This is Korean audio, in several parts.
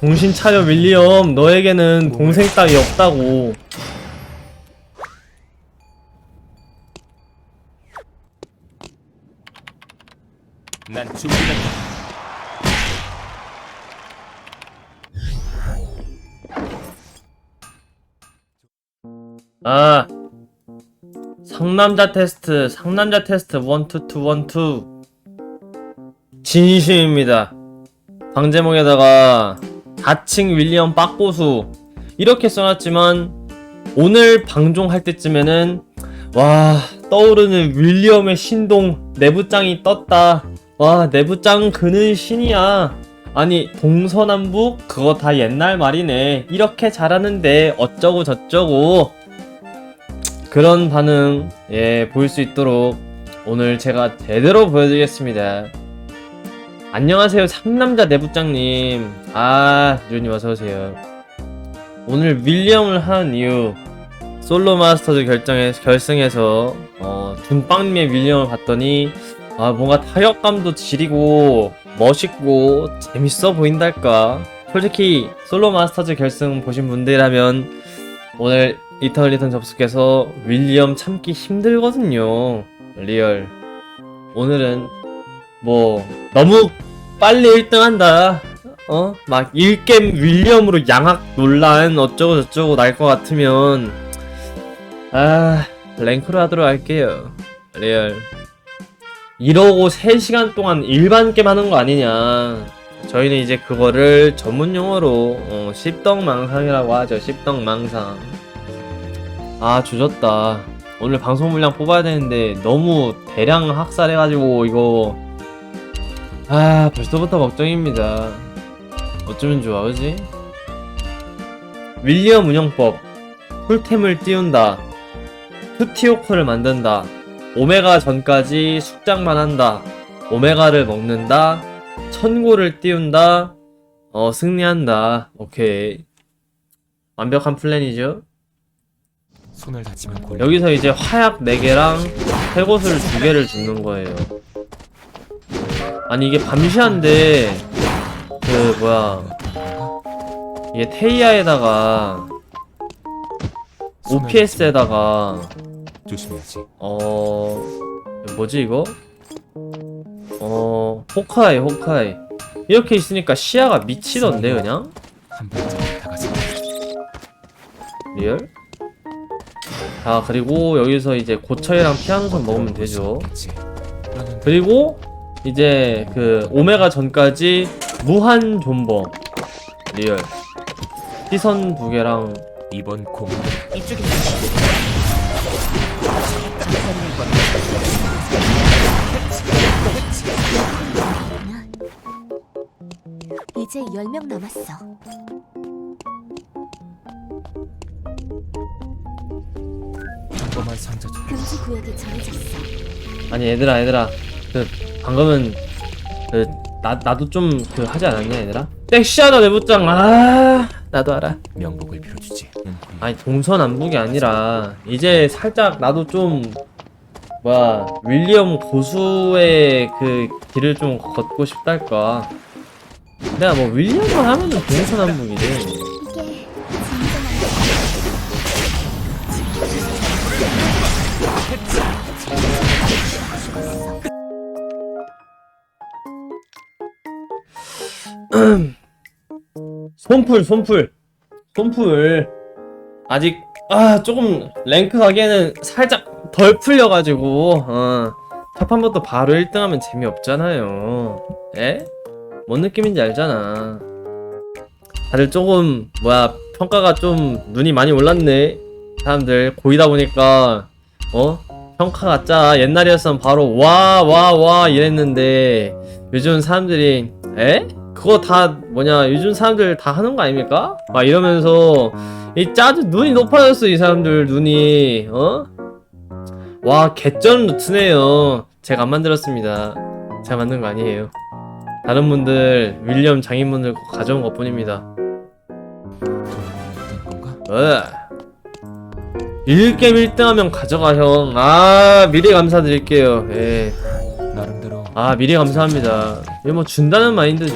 정신 차려 윌리엄. 너에게는 동생 따위 없다고. 난 준비됐다. 아 상남자 테스트 상남자 테스트 원투투 원투. 진심입니다. 방제목에다가 다칭 윌리엄 빡고수. 이렇게 써놨지만 오늘 방종할 때쯤에는 와 떠오르는 윌리엄의 신동 내부장이 떴다. 와 내부장 그는 신이야. 아니 동서남북? 그거 다 옛날 말이네. 이렇게 잘하는데 어쩌고 저쩌고. 그런 반응 예 보일 수 있도록 오늘 제가 제대로 보여드리겠습니다 안녕하세요 상남자 내부장님. 아 유님 어서오세요. 오늘 윌리엄을 한 이유 솔로 마스터즈 결정에, 결승에서 어, 둔빵님의 윌리엄을 봤더니 아 뭔가 타격감도 지리고 멋있고 재밌어 보인달까? 솔직히 솔로 마스터즈 결승 보신 분들이라면 오늘 이터널 리턴 접속해서 윌리엄 참기 힘들거든요 리얼. 오늘은 뭐 너무 빨리 1등 한다. 어? 막 1게임 윌리엄으로 양악 논란 어쩌고 저쩌고 날 것 같으면. 아 랭크로 하도록 할게요. 리얼 이러고 3시간 동안 일반 게임 하는 거 아니냐. 저희는 이제 그거를 전문 용어로 어, 십덕망상이라고 하죠. 십덕망상. 아 조졌다. 오늘 방송 물량 뽑아야 되는데 너무 대량 학살해가지고 이거 아 벌써부터 걱정입니다. 어쩌면 좋아 그지? 윌리엄 운영법. 풀템을 띄운다. 푸티오커를 만든다. 오메가 전까지 숙장만 한다. 오메가를 먹는다. 천고를 띄운다. 어 승리한다. 오케이. 완벽한 플랜이죠? 여기서 이제 화약 4개랑 해고술 2개를 줍는 거예요. 아니 이게 밤시한데 그 뭐야 이게 테이아에다가 OPS에다가 조심해야지. 어 뭐지 이거? 어 호카이 호카이 이렇게 있으니까 시야가 미치던데 그냥 한 발짝 다가서 리얼? 자 그리고 여기서 이제 고철이랑 피아노선 먹으면 되죠 그리고 이제 그 오메가 전까지 무한 존버 리얼 시선 두 개랑 이번 공은 이쪽입니다. 이제 10명 남았어. 평범한 상자 중 금지 구역이 정해졌어. 아니 얘들아 얘들아 그 방금은 그 나, 나도 좀 그 하지 않았냐 얘들아? 섹시하다 내부장 아 나도 알아 명복을 빌어주지. 응. 아니 동서남북이 아니라 이제 살짝 나도 좀 뭐야 윌리엄 고수의 그 길을 좀 걷고 싶달까 내가 뭐 윌리엄만 하면 은 동서남북이지 이게 진정한 손풀 손풀. 손풀. 아직 아 조금 랭크 가기에는 살짝 덜 풀려가지고 어, 첫 판부터 바로 1등하면 재미없잖아요. 에? 뭔 느낌인지 알잖아. 다들 조금 뭐야 평가가 좀 눈이 많이 올랐네 사람들. 고이다 보니까 어? 평가가 짜. 옛날이었으면 바로 와 와 와 이랬는데 요즘 사람들이 에? 그거 다 뭐냐 요즘 사람들 다 하는 거 아닙니까? 막 이러면서 이 짜증 눈이 높아졌어 이 사람들 눈이 어? 와 개쩔 루트네요 제가 안 만들었습니다 제가 만든 거 아니에요 다른 분들 윌리엄 장인분들 가져온 것 뿐입니다? 어. 1게임 1등 하면 가져가 형 아 미리 감사드릴게요 예. 나름대로 아 미리 감사합니다 이거 뭐 준다는 마인드죠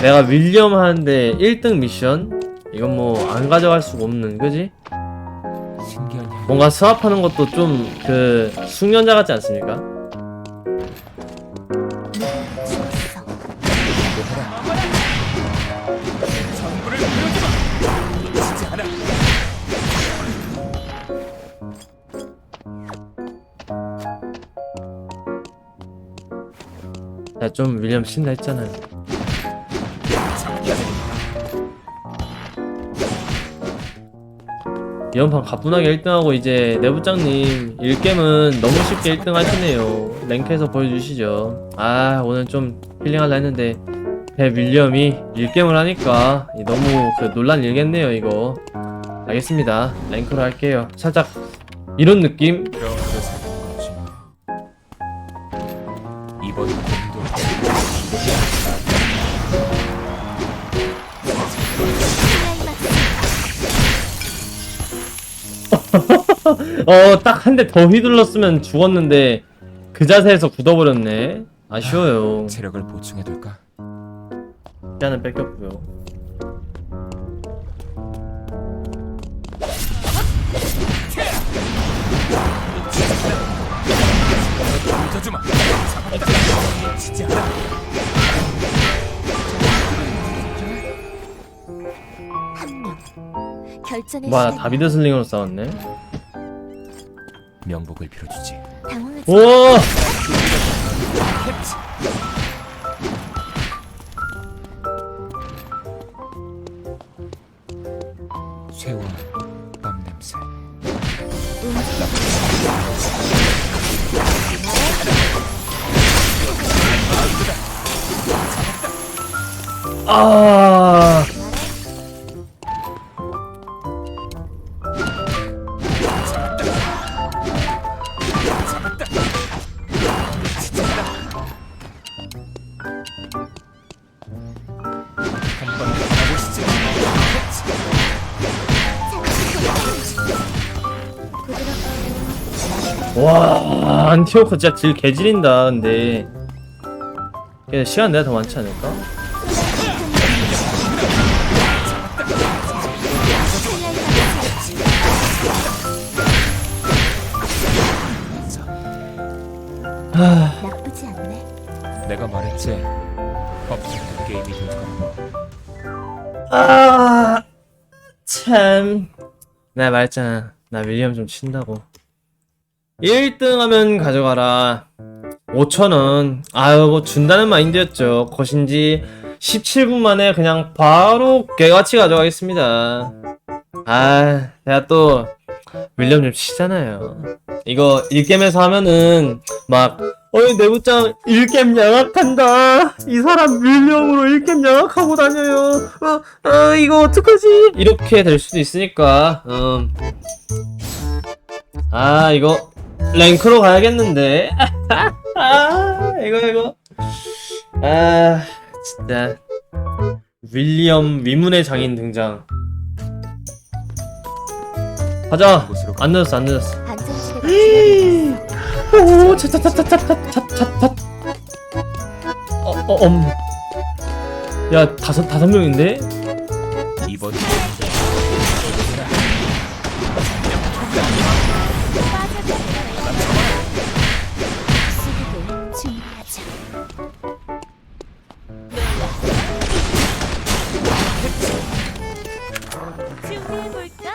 내가 윌리엄 하는데 1등 미션? 이건 뭐 안 가져갈 수가 없는 그지? 뭔가 스왑하는 것도 좀 그 숙련자 같지 않습니까? 야좀 윌리엄 신다 했잖아요. 이번 판 가뿐하게 1등하고 이제 내부장님 1gem은 너무 쉽게 1등 하시네요. 랭크에서 보여주시죠. 아 오늘 좀 힐링하려 했는데 배 윌리엄이 1gem을 하니까 너무 그 논란 일겠네요 이거. 알겠습니다. 랭크로 할게요. 살짝 이런 느낌? 어, 딱 한 대 더 휘둘렀으면 죽었는데 그 자세에서 굳어버렸네. 아쉬워요. 체력을 보충해둘까? 시간은 뺏겼고요. 던져주마. 진짜 한 명. 결전의 와, 나 시간. 다비드 슬링으로 싸웠네. 명복을 빌어주지. 당황하지. 오! 쇠와 땀 냄새. 아! 안티오코 진짜 딜 개지린다, 근데. 그냥 시간 내가 더 많지 않을까? 나쁘지 않네. 내가 말했지. 퍼펙트 게임이 될 거라고. 아, 참. 내가 말했잖아. 나 윌리엄 좀 친다고. 1등 하면 가져가라. 5천원. 아유, 뭐 준다는 마인드였죠. 것인지 17분 만에 그냥 바로 개같이 가져가겠습니다. 아, 내가 또 윌리엄 좀 치잖아요. 이거 1gem에서 하면은 막 어이 내부장 1겜 양악한다 이 사람 윌리엄으로 1겜 양악하고 다녀요 어, 어 이거 어떡하지 이렇게 될 수도 있으니까 음. 아 이거 랭크로 가야겠는데. 아 이거 이거. 아 진짜. 윌리엄 위문의 장인 등장. 가자. 안 늦었어 안 늦었어. 오, 차차차차차차차차. 어, 어, 음. 야, 다섯 다섯 명인데? 이번 준비하자. 준비해볼까?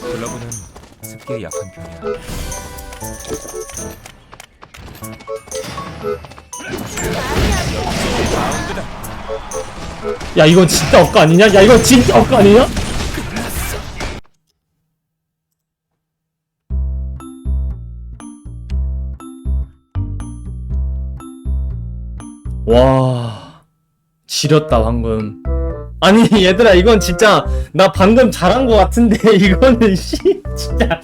글러브는 습기에 약한 편이야. 야, 이건 진짜 억까 아니냐? 야, 이건 진짜 억까 아니냐? 와, 지렸다 방금. 아니 얘들아 이건 진짜 나 방금 잘한 거 같은데 이거는 씨 진짜.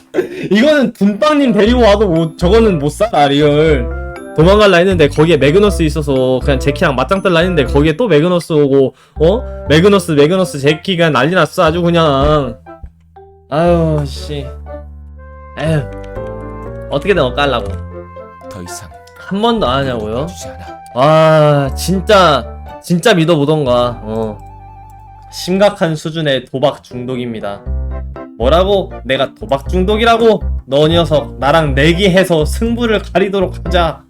이거는 분빵님 데리고 와도 못, 저거는 못 살아 리얼. 도망갈라 했는데 거기에 매그너스 있어서 그냥 제키랑 맞짱 뜰라 했는데 거기에 또 매그너스 오고 어? 매그너스 매그너스 제키가 난리 났어 아주 그냥. 아유 씨. 에휴. 어떻게든 엇갈라고. 더 이상 한 번도 안 하냐고요? 주지 않아. 아 진짜 진짜 믿어보던가. 어. 심각한 수준의 도박 중독입니다. 뭐라고? 내가 도박 중독이라고? 너 녀석 나랑 내기해서 승부를 가리도록 하자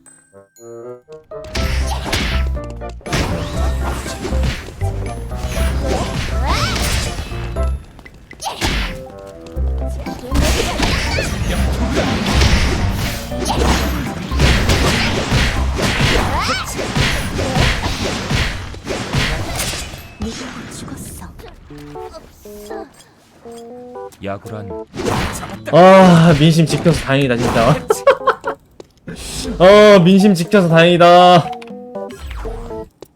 야구란. 아 민심 지켜서 다행이다 진짜. 어 민심 지켜서 다행이다.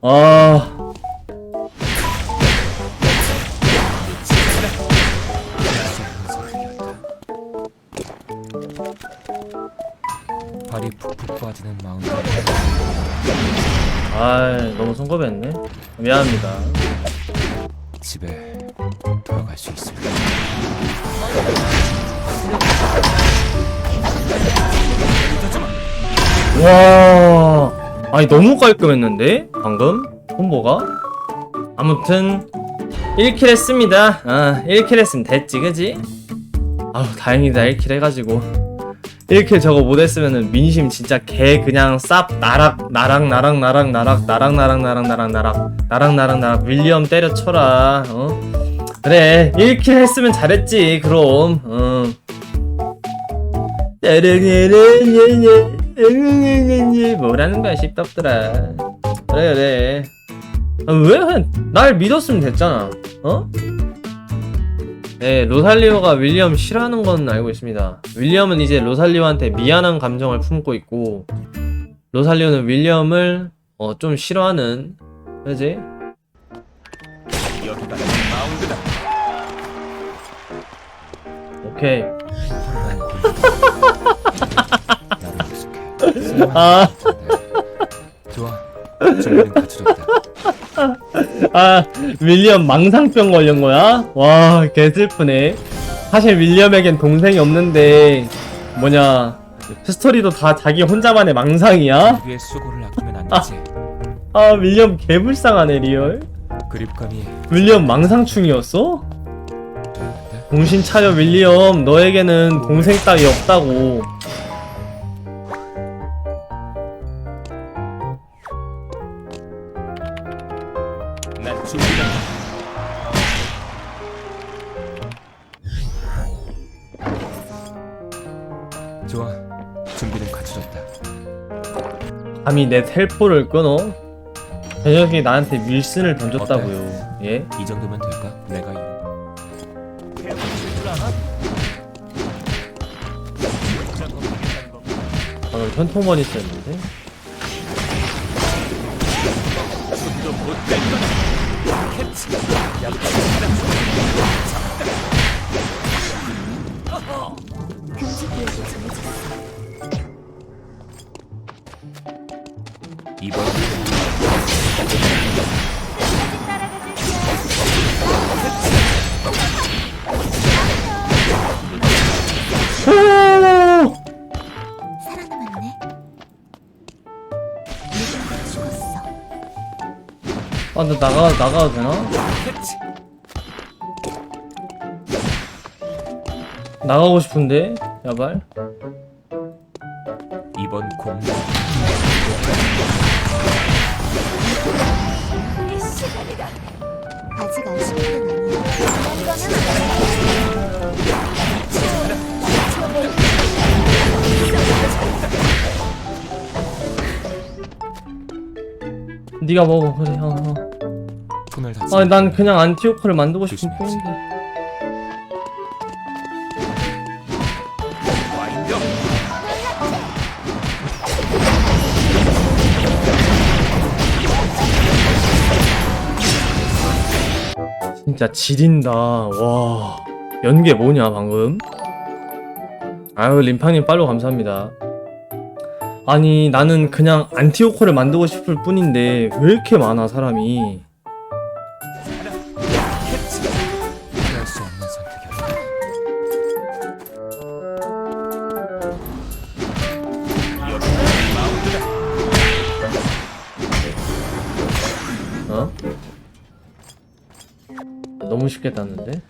아 아니 너무 깔끔했는데? 방금? 콤보가? 아무튼 1킬 했습니다. 아 1킬 했으면 됐지 그지? 아우 다행이다. 1킬 해가지고. 1킬 저거 못했으면은 민심 진짜 개 그냥 쌉 나락 나락 나락 나락 나락 나락 나락 나락 나락 나락. 나락 나락 나락. 윌리엄 때려쳐라. 어? 그래 1킬 했으면 잘했지 그럼. 어 뭐라는 거야 씹덕들아 그래 그래 아, 왜날 믿었으면 됐잖아 어? 네 로살리오가 윌리엄 싫어하는 건 알고 있습니다 윌리엄은 이제 로살리오한테 미안한 감정을 품고 있고 로살리오는 윌리엄을 어, 좀 싫어하는 그지? 여기가 마운드다. 오케이. 아, 좋아. 아 윌리엄 망상병 걸린 거야? 와 개 슬프네 사실 윌리엄에겐 동생이 없는데 뭐냐 스토리도 다 자기 혼자만의 망상이야? 우리의 수고를 아끼면 안 되지. 아 윌리엄 개 불쌍하네 리얼 그립감이 윌리엄 망상충이었어? 되는데 정신 차려 윌리엄 너에게는 동생 따위 없다고 감히 내 텔포를 끊어? 저 녀석이 나한테 밀슨을 던졌다고요 예? 이 정도면 될까? 내가 이거. 방금 금지 구역이 정해졌어. 이번 아, 근데 나가, 나가도 되나? 나가고 싶은데? 야발. 이번 공 아직 안심은 아니야. 네가 먹어, 그래, 어, 아, 난 그냥 안티오크를 만들고 싶은. 뿐인데. 진짜 지린다. 와. 연계 뭐냐, 방금? 아유, 림팡님 팔로 감사합니다. 아니, 나는 그냥 안티오코를 만들고 싶을 뿐인데, 왜 이렇게 많아, 사람이. 어? 너무 쉽게 땄는데?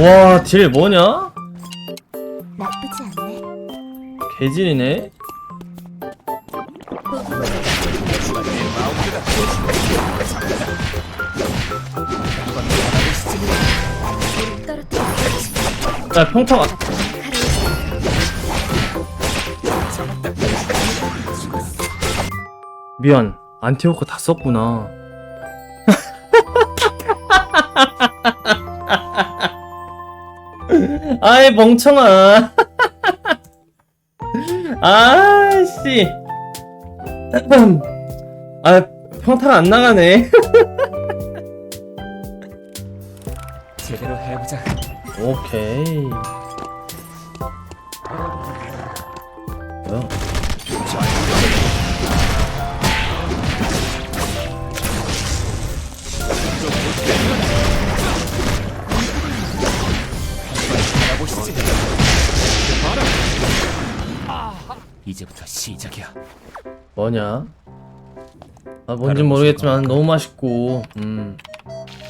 와 딜 뭐냐? 나쁘지 않네. 개질이네 떨어뜨려. 야 평타가 미안 안티오크 다 썼구나 아이 멍청아. 아씨. 아 평타가 안 나가네. 제대로 해보자. 오케이 이제부터 시작이야. 뭐냐? 아 뭔진 모르겠지만 너무 맛있고 음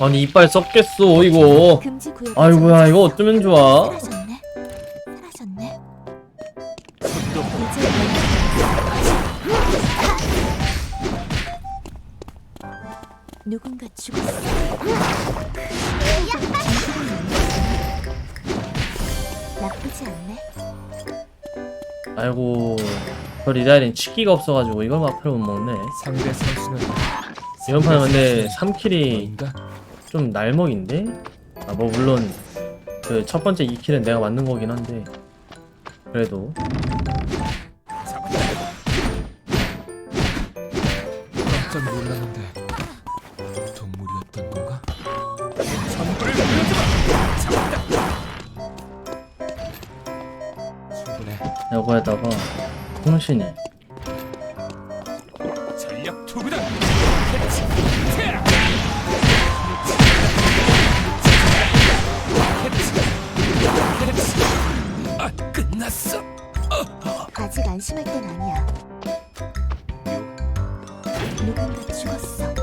아니 이빨 썩겠어 이거 금지 구역. 아이고야 이거 어쩌면 좋아 사라졌네. 사라졌네. 손도 이제 누군가 죽었어. 나쁘지 아이고 저 리다이린 치기가 없어가지고 이걸 막패를 못 먹네 상대 선수는 이번 판은 근데 3킬이 인가? 좀 날먹인데? 아 뭐 물론 그 첫 번째 2킬은 내가 만든 거긴 한데 그래도 깜짝 놀랐는데 동물이 이거에다가 통신이 전력 투구다! 아, 끝났어! 아직 안심할 땐 아니야. 누군가 죽었어.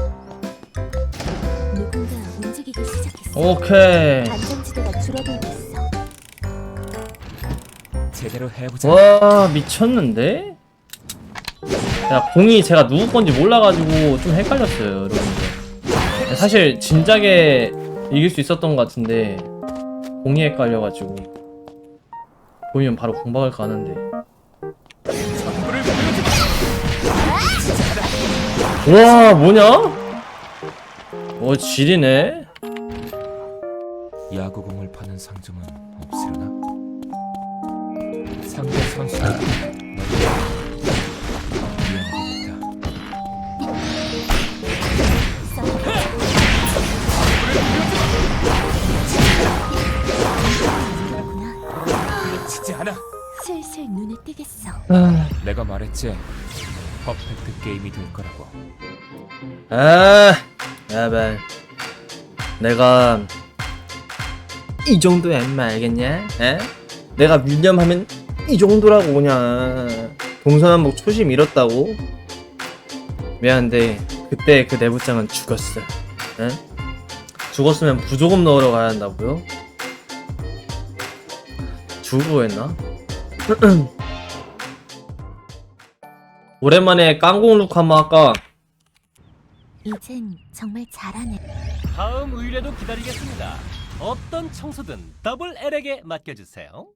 누군가 움직이기 시작했어. 오케이 제대로 해보자. 와 미쳤는데? 야 공이 제가 누구 건지 몰라가지고 좀 헷갈렸어요 여러분들 사실 진작에 이길 수 있었던 것 같은데 공이 헷갈려가지고 보이면 바로 공박을 가는데! 와 뭐냐? 오 지리네 야구공을 파는 상점은 없으려나? 상대 선수가 미안하겠다. 그렇구나. 치지 않아. 슬슬 눈에 띄겠어. 아, 내가 말했지. 퍼펙트 게임이 될 거라고. 아 야발 내가 이 정도야 인마 알겠냐? 에? 내가 밀렴하면 이 정도라고 그냥 동서남북 초심 잃었다고? 미안한데 그때 그 내부장은 죽었어 에? 죽었으면 부조금 넣으러 가야 한다고요? 죽으고 했나? 오랜만에 깡공 룩 한번 할까? 이젠 정말 잘하네. 다음 의뢰도 기다리겠습니다. 어떤 청소든 더블 L에게 맡겨주세요.